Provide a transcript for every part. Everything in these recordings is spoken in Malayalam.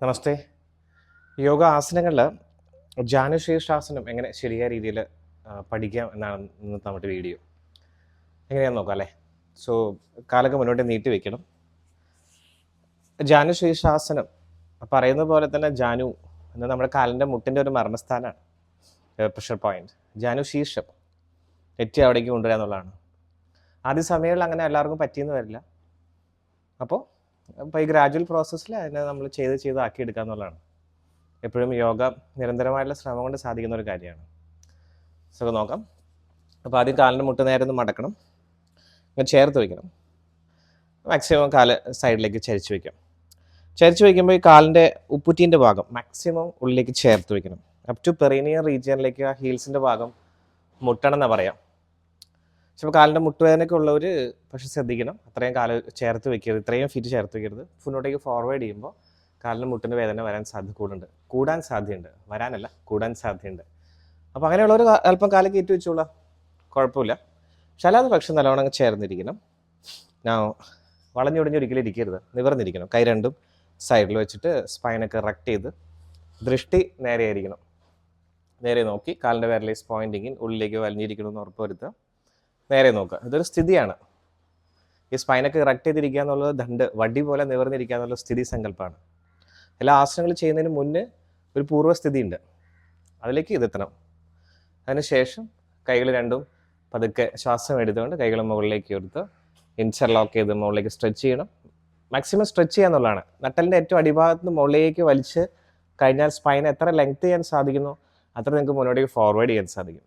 നമസ്തേ. യോഗ ആസനങ്ങളിൽ ജാനുശീർഷാസനം എങ്ങനെ ശരിയായ രീതിയിൽ പഠിക്കാം എന്നാണ് ഇന്നത്തെ നമ്മുടെ വീഡിയോ. എങ്ങനെയാണെന്ന് നോക്കാം അല്ലേ? സോ കാലൊക്കെ മുന്നോട്ട് നീട്ടി വെക്കണം. ജാനുശീർഷാസനം പറയുന്ന പോലെ തന്നെ ജാനു എന്ന് നമ്മുടെ കാലിന്റെ മുട്ടിന്റെ ഒരു മർമ്മസ്ഥാനമാണ് പ്രഷർ പോയിന്റ് ജാനു ശീർഷം. നെറ്റി അവിടേക്ക് കൊണ്ടുവരിക എന്നുള്ളതാണ് ആദ്യ സമയങ്ങളിൽ അങ്ങനെ എല്ലാവർക്കും പറ്റിയെന്ന് വരില്ല. അപ്പോൾ അപ്പോൾ ഈ ഗ്രാജുവൽ പ്രോസസ്സിൽ അതിനെ നമ്മൾ ചെയ്ത് ചെയ്ത് ആക്കിയെടുക്കുക എന്നുള്ളതാണ്. എപ്പോഴും യോഗ നിരന്തരമായിട്ടുള്ള ശ്രമം കൊണ്ട് സാധിക്കുന്ന ഒരു കാര്യമാണ്. സോ നോക്കാം. അപ്പോൾ ആദ്യം കാലിന്റെ മുട്ട് നേരെ മടക്കണം. ഇങ്ങനെ ചേർത്ത് വയ്ക്കണം മാക്സിമം കാൽ സൈഡിലേക്ക് ചരിച്ച് വയ്ക്കാം ചരിച്ച് വയ്ക്കുമ്പോൾ ഈ കാലിന്റെ ഉപ്പുറ്റീന്റെ ഭാഗം മാക്സിമം ഉള്ളിലേക്ക് ചേർത്ത് വയ്ക്കണം അപ് ടു പെറീനിയർ റീജിയനിലേക്ക് ആ ഹീൽസിന്റെ ഭാഗം മുട്ടണം എന്നാ പറയാം. ചിലപ്പോൾ കാലിന്റെ മുട്ടുവേദനയൊക്കെ ഉള്ളവർ പക്ഷെ ശ്രദ്ധിക്കണം. അത്രയും കാൽ ചേർത്ത് വെക്കരുത്. ഇത്രയും ഫീറ്റ് ചേർത്ത് വെക്കരുത്. മുന്നോട്ടേക്ക് ഫോർവേഡ് ചെയ്യുമ്പോൾ കാലിന്റെ മുട്ടിന് വേദന വരാൻ സാധ്യത കൂടുന്നുണ്ട്. കൂടാൻ സാധ്യതയുണ്ട്. വരാനല്ല കൂടാൻ സാധ്യതയുണ്ട്. അപ്പോൾ അങ്ങനെയുള്ളവർ അല്പം കാലം കയറ്റി വെച്ചോളാം. കുഴപ്പമില്ല. പക്ഷെ അല്ലാതെ പക്ഷെ നല്ലവണ്ണം ചേർന്നിരിക്കണം. ഞാൻ വളഞ്ഞൊടിഞ്ഞ് ഒരിക്കലും ഇരിക്കരുത്. നിവർന്നിരിക്കണം. കൈ രണ്ടും സൈഡിൽ വെച്ചിട്ട് സ്പൈനൊക്കെ റക്റ്റ് ചെയ്ത് ദൃഷ്ടി നേരെയായിരിക്കണം. നേരെ നോക്കി കാലിന്റെ വിരലേസ് പോയിന്റിങ്ങിൽ ഉള്ളിലേക്ക് വലിഞ്ഞിരിക്കണമെന്ന് ഉറപ്പ് വരുത്തുക നേരെ നോക്കുക. ഇതൊരു സ്ഥിതിയാണ്. ഈ സ്പൈനൊക്കെ ഇറക്റ്റ് ചെയ്തിരിക്കുക എന്നുള്ളത് ദണ്ട് വടി പോലെ നിവർന്നിരിക്കുക എന്നുള്ള സ്ഥിതി സങ്കല്പമാണ്. എല്ലാ ആസനങ്ങൾ ചെയ്യുന്നതിന് മുന്നേ ഒരു പൂർവസ്ഥിതി ഉണ്ട് അതിലേക്ക് ഇതെത്തണം അതിനുശേഷം കൈകൾ രണ്ടും പതുക്കെ ശ്വാസം എടുത്തുകൊണ്ട് കൈകൾ മുകളിലേക്ക് എടുത്ത് ഇൻസർലോക്ക് ചെയ്ത് മുകളിലേക്ക് സ്ട്രെച്ച് ചെയ്യണം. മാക്സിമം സ്ട്രെച്ച് ചെയ്യുക എന്നുള്ളതാണ്. നട്ടലിന്റെ ഏറ്റവും അടിഭാഗത്ത് നിന്ന് മുകളിലേക്ക് വലിച്ച് കഴിഞ്ഞാൽ സ്പൈൻ എത്ര ലെങ്ത് ചെയ്യാൻ സാധിക്കുന്നു അത്ര നിങ്ങൾക്ക് മുന്നോട്ടേക്ക് ഫോർവേഡ് ചെയ്യാൻ സാധിക്കും.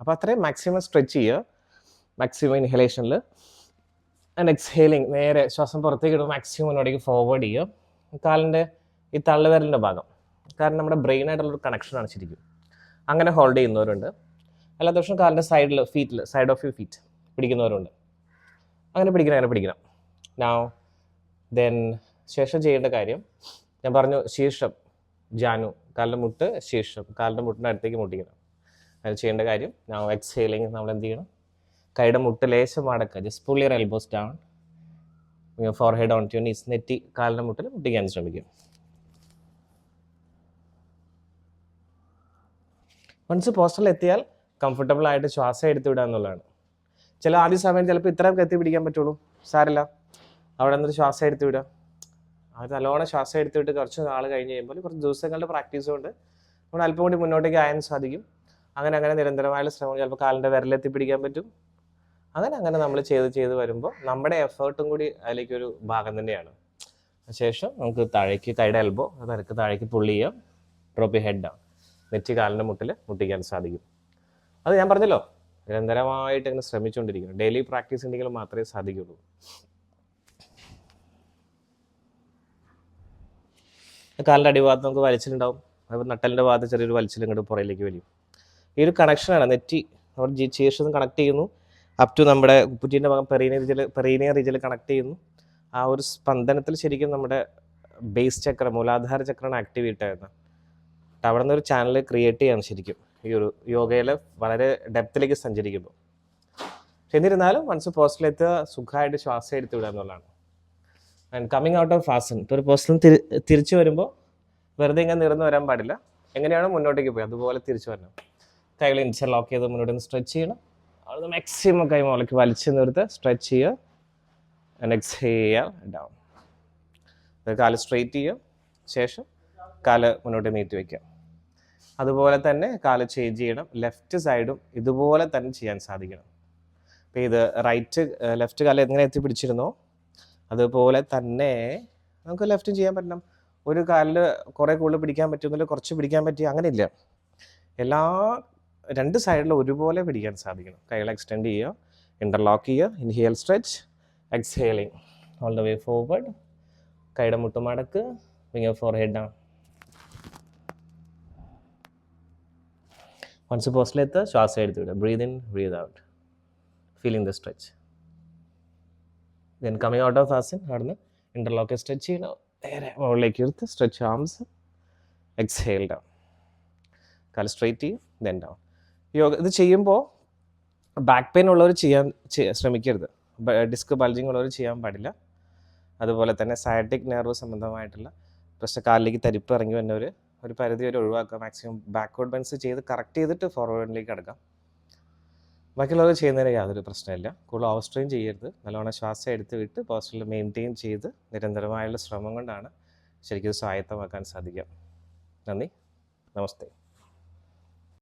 അപ്പോൾ അത്രയും മാക്സിമം സ്ട്രെച്ച് ചെയ്യുക. മാക്സിമം ഇൻഹലേഷനിൽ ആൻഡ് എക്സ്ഹേലിംഗ് നേരെ ശ്വാസം പുറത്തേക്ക് ഇടുമ്പോൾ മാക്സിമം മുന്നോട്ടേക്ക് ഫോർവേഡ് ചെയ്യുക. കാലിന്റെ ഈ തള്ളുവിരലിന്റെ ഭാഗം. കാരണം നമ്മുടെ ബ്രെയിനായിട്ടുള്ളൊരു കണക്ഷനാണ് ശരിക്കും. അങ്ങനെ ഹോൾഡ് ചെയ്യുന്നവരുണ്ട്. അല്ലാത്ത പക്ഷം കാലിന്റെ സൈഡിൽ ഫീറ്റിൽ സൈഡ് ഓഫ് യു ഫീറ്റ് പിടിക്കുന്നവരുണ്ട്. അങ്ങനെ പിടിക്കണം അങ്ങനെ പിടിക്കണം. നാവ് ദെൻ ശേഷം ചെയ്യേണ്ട കാര്യം ഞാൻ പറഞ്ഞു ശീർഷം ജാനു കാലിന്റെ മുട്ട് ശീർഷം കാലിന്റെ മുട്ടിന്റെ അടുത്തേക്ക് മുട്ടിക്കണം. അത് ചെയ്യേണ്ട കാര്യം നാവ് എക്സ്ഹേലിംഗ് നമ്മൾ എന്ത് ചെയ്യണം? കൈയുടെ മുട്ട് ലേശം അടക്കുക. Just pull your elbows down forehead on to knees നെറ്റി കാലിന്റെ മുട്ടിൽ മുട്ടിക്കാൻ ശ്രമിക്കും വൺസ് പോസ്റ്ററിൽ എത്തിയാൽ കംഫർട്ടബിൾ ആയിട്ട് ശ്വാസം എടുത്തു വിടുക എന്നുള്ളതാണ്. ചില ആദ്യ സമയം ചിലപ്പോൾ ഇത്രയും കത്തി പിടിക്കാൻ പറ്റുള്ളൂ. സാരല്ല. അവിടെ നിന്നൊരു ശ്വാസം എടുത്തു വിടുക. അത് നല്ലോണം ശ്വാസം എടുത്തു വിട്ട് കുറച്ച് നാൾ കഴിഞ്ഞ് കഴിയുമ്പോൾ കുറച്ച് ദിവസങ്ങളുടെ പ്രാക്ടീസ് കൊണ്ട് നമ്മൾ അല്പം കൂടി മുന്നോട്ടേക്ക് ആയാൻ സാധിക്കും. അങ്ങനെ അങ്ങനെ നിരന്തരമായുള്ള ശ്രമം ചിലപ്പോൾ കാലിന്റെ വിരലെത്തി പിടിക്കാൻ പറ്റും. അങ്ങനെ അങ്ങനെ നമ്മൾ ചെയ്ത് ചെയ്ത് വരുമ്പോൾ നമ്മുടെ എഫേർട്ടും കൂടി അതിലേക്ക് ഒരു ഭാഗം തന്നെയാണ്. ശേഷം നമുക്ക് താഴേക്ക് കൈയുടെ എൽബോ നിരക്ക് താഴേക്ക് പുള്ളി ചെയ്യാം. ഡ്രോപ്പ് ഹെഡ് ഡൗൺ നെറ്റി കാലിന്റെ മുട്ടിൽ മുട്ടിക്കാൻ സാധിക്കും. അത് ഞാൻ പറഞ്ഞല്ലോ നിരന്തരമായിട്ട് ഇങ്ങനെ ശ്രമിച്ചുകൊണ്ടിരിക്കണം. ഡെയിലി പ്രാക്ടീസ് ഉണ്ടെങ്കിൽ മാത്രമേ സാധിക്കുള്ളൂ. കാലിന്റെ അടിഭാഗത്ത് നമുക്ക് വലിച്ചിലുണ്ടാവും. അതുപോലെ നട്ടലിന്റെ ഭാഗത്ത് ചെറിയൊരു വലിച്ചിൽ ഇങ്ങോട്ട് പുറയിലേക്ക് വരും ഈ ഒരു കണക്ഷനാണ് നെറ്റി. നമ്മുടെ ജി ശീർഷം കണക്ട് ചെയ്യുന്നു. അപ് ടു നമ്മുടെ കുപ്പുറ്റീന്റെ ഭാഗം പെറീനിയ റീജിയൽ പെറീനിയ റീജിയൽ കണക്ട് ചെയ്യുന്നു. ആ ഒരു സ്പന്ദനത്തിൽ ശരിക്കും നമ്മുടെ ബേസ് ചക്രം മൂലാധാര ചക്രമാണ് ആക്ടിവേറ്റ് ആയിരുന്നത് അവിടെ നിന്ന് ഒരു ചാനൽ ക്രിയേറ്റ് ചെയ്യാണ് ശരിക്കും. ഈ ഒരു യോഗയിൽ വളരെ ഡെപ്തിലേക്ക് സഞ്ചരിക്കുമ്പോൾ. എന്നിരുന്നാലും മനസ്സ് പോസ്റ്റിലെത്തുക സുഖമായിട്ട് ശ്വാസം എടുത്ത് വിടുക എന്നുള്ളതാണ് ആൻഡ് കമ്മിങ് ഔട്ട് ഓഫ് ഫാസൻ ഇപ്പോൾ ഒരു പോസ്റ്റിൽ തിരി തിരിച്ചു വരുമ്പോൾ വെറുതെ ഇങ്ങനെ നിറന്ന് വരാൻ പാടില്ല. എങ്ങനെയാണോ മുന്നോട്ടേക്ക് പോയി അതുപോലെ തിരിച്ചു വരണം. കൈകൾ ഇൻഷർ ലോക്ക് ചെയ്ത് മുന്നോട്ട് സ്ട്രെച്ച് ചെയ്യണം. അവിടെ മാക്സിമം കൈ മുകളിലേക്ക് വലിച്ചു നിർത്ത് സ്ട്രെച്ച് ചെയ്യുക. ആൻഡ് ഡൗൺ കാൽ സ്ട്രെയിറ്റ് ചെയ്യുക. ശേഷം കാൽ മുന്നോട്ട് നീട്ടി വയ്ക്കുക അതുപോലെ തന്നെ കാൽ ചേഞ്ച് ചെയ്യണം. ലെഫ്റ്റ് സൈഡും ഇതുപോലെ തന്നെ ചെയ്യാൻ സാധിക്കണം. അപ്പോൾ ഇത് റൈറ്റ് ലെഫ്റ്റ് കാൽ എങ്ങനെ എത്തി പിടിച്ചിരുന്നോ അതുപോലെ തന്നെ നമുക്ക് ലെഫ്റ്റും ചെയ്യാൻ പറ്റണം. ഒരു കാലിൽ കുറേ കൂടുതൽ പിടിക്കാൻ പറ്റുമെന്നില്ല കുറച്ച് പിടിക്കാൻ പറ്റി അങ്ങനെയില്ല. എല്ലാ രണ്ട് സൈഡിൽ ഒരുപോലെ പിടിക്കാൻ സാധിക്കണം. കൈകൾ എക്സ്റ്റെൻഡ് ചെയ്യുക ഇന്റർലോക്ക് ചെയ്യുക inhale stretch exhaling all the way forward കൈയുടെ മുട്ടുമടക്ക് വിങ് ഫോർ ഹെഡ് ഡൗൺ വൺസ് പോസ്റ്റിലെത്ത് ശ്വാസം എടുത്ത് വിടുക. Breathe in breathe out feeling the stretch then coming out of asana അവിടുന്ന് ഇന്റർലോക്ക് സ്ട്രെച്ച് ചെയ്യണം നേരെ മുകളിലേക്ക് എടുത്ത് സ്ട്രെച്ച് ആംസ് എക്സ്ഹേൽ ഡൗൺ കാൽ സ്ട്രെയിറ്റ് ചെയ്യും ദെൻ ഡൗൺ യോഗ ഇത് ചെയ്യുമ്പോൾ ബാക്ക് പെയിൻ ഉള്ളവർ ചെയ്യാൻ ശ്രമിക്കരുത്. ഡിസ്ക് ബൾജിങ് ഉള്ളവർ ചെയ്യാൻ പാടില്ല. അതുപോലെ തന്നെ സയറ്റിക് നെർവ് സംബന്ധമായിട്ടുള്ള പ്രശ്നം കാലിലേക്ക് തരിപ്പ് ഇറങ്ങി വന്നവർ ഒരു പരിധി വരെ ഒഴിവാക്കുക. മാക്സിമം ബാക്ക്വേർഡ് ബെൻസ് ചെയ്ത് കറക്റ്റ് ചെയ്തിട്ട് ഫോർവേഡിലേക്ക് കിടക്കാം. ബാക്കിയുള്ളവർ ചെയ്യുന്നതിന് യാതൊരു പ്രശ്നമില്ല. കൂടുതൽ ഓവർ സ്ട്രെയിൻ ചെയ്യരുത്. നല്ലവണ്ണം ശ്വാസം എടുത്ത് വിട്ട് പോസ്റ്റിൽ മെയിന്റെയിൻ ചെയ്ത് നിരന്തരമായുള്ള ശ്രമം കൊണ്ടാണ് ശരിക്കും സ്വായത്തമാക്കാൻ സാധിക്കുക. നന്ദി. നമസ്തേ.